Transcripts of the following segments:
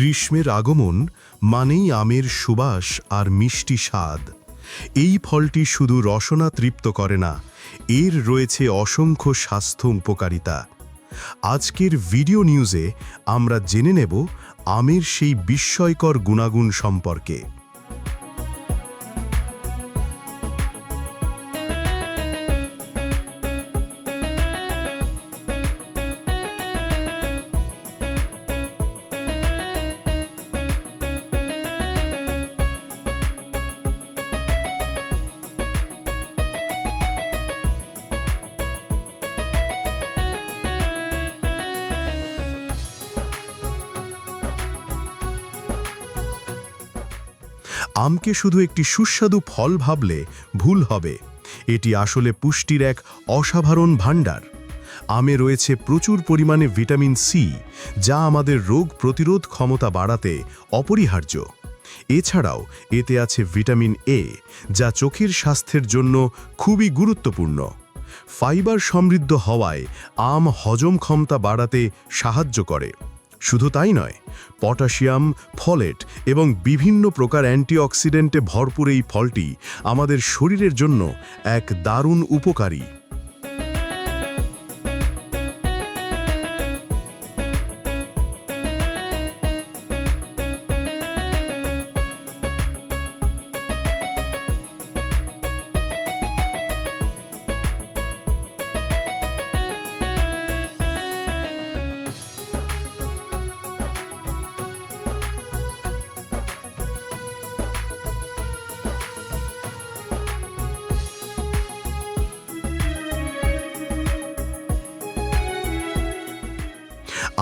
গ্রীষ্মের আগমন মানেই আমের সুবাস আর মিষ্টি স্বাদ। এই ফলটি শুধু রসনা তৃপ্ত করে না, এর রয়েছে অসংখ্য স্বাস্থ্য উপকারিতা। আজকের ভিডিও নিউজে আমরা জেনে নেব আমের সেই বিস্ময়কর গুণাগুণ সম্পর্কে। আমকে শুধু একটি সুস্বাদু ফল ভাবলে ভুল হবে। এটি আসলে পুষ্টির এক অসাধারণ ভাণ্ডার। আমে রয়েছে প্রচুর পরিমাণে ভিটামিন সি, যা আমাদের রোগ প্রতিরোধ ক্ষমতা বাড়াতে অপরিহার্য। এছাড়াও, এতে আছে ভিটামিন এ, যা চোখের স্বাস্থ্যের জন্য খুবই গুরুত্বপূর্ণ। ফাইবার সমৃদ্ধ হওয়ায় আম হজম ক্ষমতা বাড়াতে সাহায্য করে। শুধু তাই নয়, পটাশিয়াম, ফলেট এবং বিভিন্ন প্রকার অ্যান্টিঅক্সিডেন্টে ভরপুর এই ফলটি আমাদের শরীরের জন্য এক দারুণ উপকারী।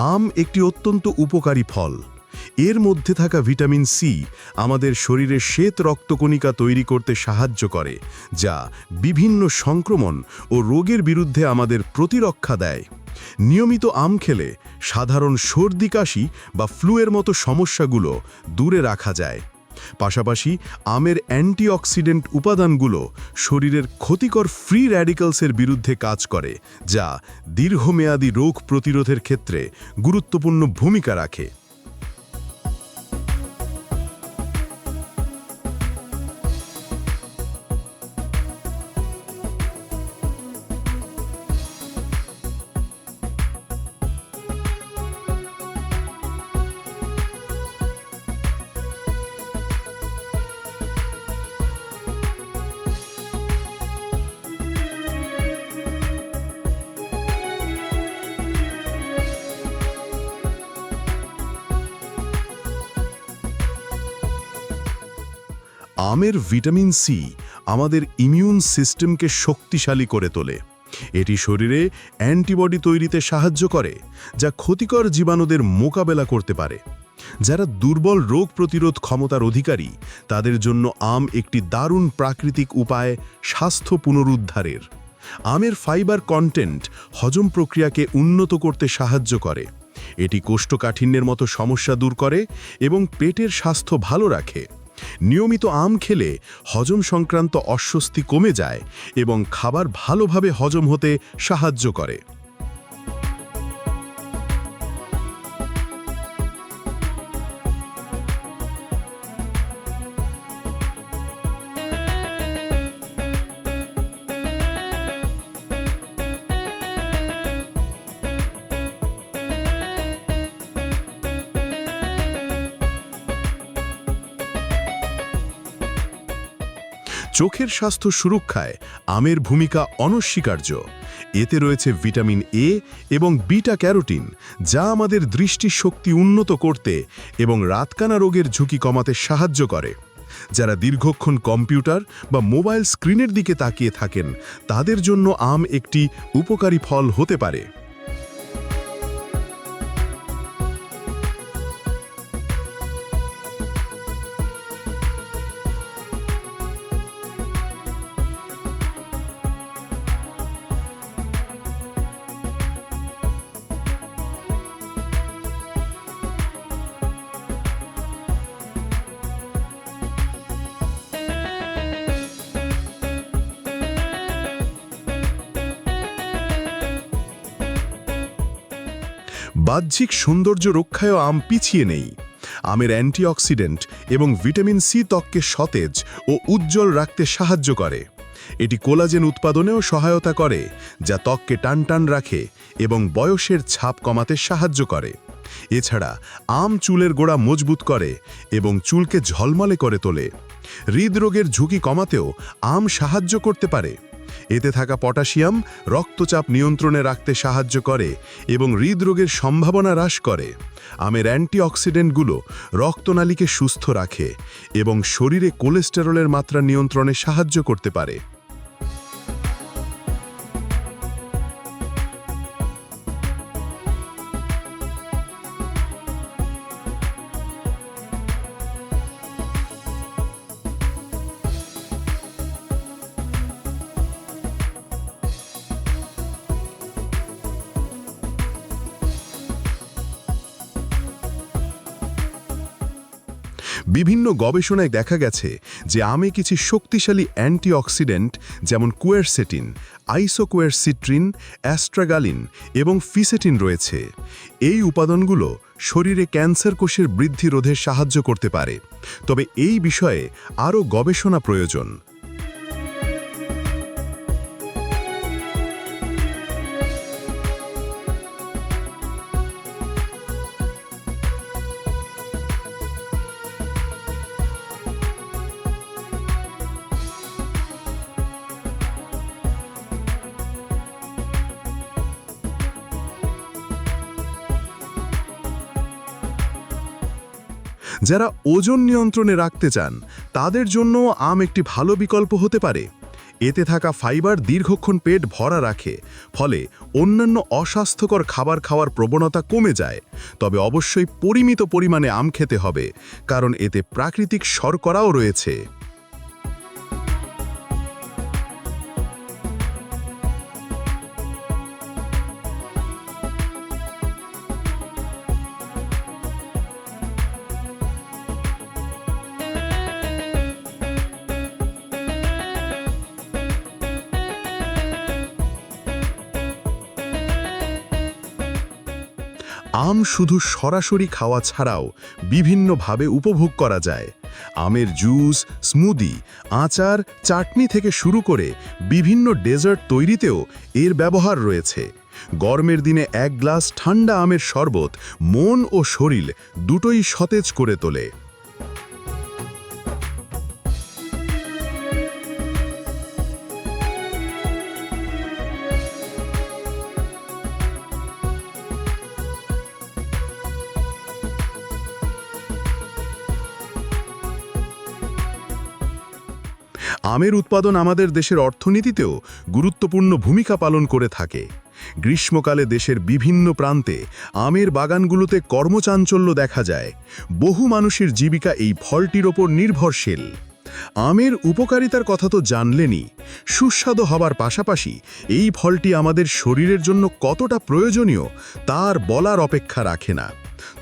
আম একটি অত্যন্ত উপকারী ফল। এর মধ্যে থাকা ভিটামিন সি আমাদের শরীরে শ্বেত রক্তকণিকা তৈরি করতে সাহায্য করে, যা বিভিন্ন সংক্রমণ ও রোগের বিরুদ্ধে আমাদের প্রতিরক্ষা দেয়। নিয়মিত আম খেলে সাধারণ সর্দি কাশি বা ফ্লুয়ের মতো সমস্যাগুলো দূরে রাখা যায়। পাশাপাশি আমের অ্যান্টিঅক্সিডেন্ট উপাদানগুলো শরীরের ক্ষতিকর ফ্রি র্যাডিক্যালসের বিরুদ্ধে কাজ করে, যা দীর্ঘমেয়াদী রোগ প্রতিরোধের ক্ষেত্রে গুরুত্বপূর্ণ ভূমিকা রাখে। আমের ভিটামিন সি আমাদের ইমিউন সিস্টেমকে শক্তিশালী করে তোলে। এটি শরীরে অ্যান্টিবডি তৈরিতে সাহায্য করে, যা ক্ষতিকর জীবাণুদের মোকাবেলা করতে পারে। যারা দুর্বল রোগ প্রতিরোধ ক্ষমতার অধিকারী, তাদের জন্য আম একটি দারুণ প্রাকৃতিক উপায় স্বাস্থ্য পুনরুদ্ধারের। আমের ফাইবার কন্টেন্ট হজম প্রক্রিয়াকে উন্নত করতে সাহায্য করে। এটি কোষ্ঠকাঠিন্যের মতো সমস্যা দূর করে এবং পেটের স্বাস্থ্য ভালো রাখে। নিয়মিত আম খেলে হজম সংক্রান্ত অস্বস্তি কমে যায় এবং খাবার ভালোভাবে হজম হতে সাহায্য করে। চোখের স্বাস্থ্য সুরক্ষায় আমের ভূমিকা অনস্বীকার্য। এতে রয়েছে ভিটামিন এ এবং বিটা ক্যারোটিন, যা আমাদের দৃষ্টিশক্তি উন্নত করতে এবং রাতকানা রোগের ঝুঁকি কমাতে সাহায্য করে। যারা দীর্ঘক্ষণ কম্পিউটার বা মোবাইল স্ক্রিনের দিকে তাকিয়ে থাকেন, তাদের জন্য আম একটি উপকারী ফল হতে পারে। বাহ্যিক সৌন্দর্য রক্ষায়ও আম পিছিয়ে নেই। আমের অ্যান্টিঅক্সিডেন্ট এবং ভিটামিন সি ত্বককে সতেজ ও উজ্জ্বল রাখতে সাহায্য করে। এটি কোলাজেন উৎপাদনেও সহায়তা করে, যা ত্বককে টানটান রাখে এবং বয়সের ছাপ কমাতে সাহায্য করে। এছাড়া আম চুলের গোড়া মজবুত করে এবং চুলকে ঝলমলে করে তোলে। হৃদরোগের ঝুঁকি কমাতেও আম সাহায্য করতে পারে। এতে থাকা পটাশিয়াম রক্তচাপ নিয়ন্ত্রণে রাখতে সাহায্য করে এবং হৃদরোগের সম্ভাবনা হ্রাস করে। আমের অ্যান্টিঅক্সিডেন্টগুলো রক্তনালীকে সুস্থ রাখে এবং শরীরে কোলেস্টেরলের মাত্রা নিয়ন্ত্রণে সাহায্য করতে পারে। বিভিন্ন গবেষণায় দেখা গেছে যে আমে কিছু শক্তিশালী অ্যান্টিঅক্সিডেন্ট যেমন কুয়ারসেটিন, আইসোকুয়ারসিট্রিন, অ্যাস্ট্রাগালিন এবং ফিসেটিন রয়েছে। এই উপাদানগুলো শরীরে ক্যান্সার কোষের বৃদ্ধি রোধে সাহায্য করতে পারে। তবে এই বিষয়ে আরও গবেষণা প্রয়োজন। যারা ওজন নিয়ন্ত্রণে রাখতে চান, তাদের জন্য আম একটি ভালো বিকল্প হতে পারে। এতে থাকা ফাইবার দীর্ঘক্ষণ পেট ভরা রাখে, ফলে অন্যান্য অস্বাস্থ্যকর খাবার খাওয়ার প্রবণতা কমে যায়। তবে অবশ্যই পরিমিত পরিমাণে আম খেতে হবে, কারণ এতে প্রাকৃতিক শর্করাও রয়েছে। আম শুধু সরাসরি খাওয়া ছাড়াও বিভিন্নভাবে উপভোগ করা যায়। আমের জুস, স্মুদি, আচার, চাটনি থেকে শুরু করে বিভিন্ন ডেজার্ট তৈরিতেও এর ব্যবহার রয়েছে। গরমের দিনে এক গ্লাস ঠান্ডা আমের শরবত মন ও শরীর দুটোই সতেজ করে তোলে। আমের উৎপাদন আমাদের দেশের অর্থনীতিতেও গুরুত্বপূর্ণ ভূমিকা পালন করে থাকে। গ্রীষ্মকালে দেশের বিভিন্ন প্রান্তে আমের বাগানগুলোতে কর্মচাঞ্চল্য দেখা যায়। বহু মানুষের জীবিকা এই ফলটির ওপর নির্ভরশীল। আমের উপকারিতার কথা তো জানলেনই। সুস্বাদু হবার পাশাপাশি এই ফলটি আমাদের শরীরের জন্য কতটা প্রয়োজনীয় তার বলার অপেক্ষা রাখে না।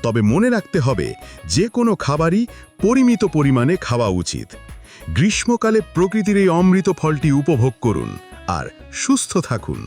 তবে মনে রাখতে হবে, যে কোনো খাবারই পরিমিত পরিমাণে খাওয়া উচিত। গ্রীষ্মকালে প্রকৃতির এই অমৃত ফলটি উপভোগ করুন আর সুস্থ থাকুন।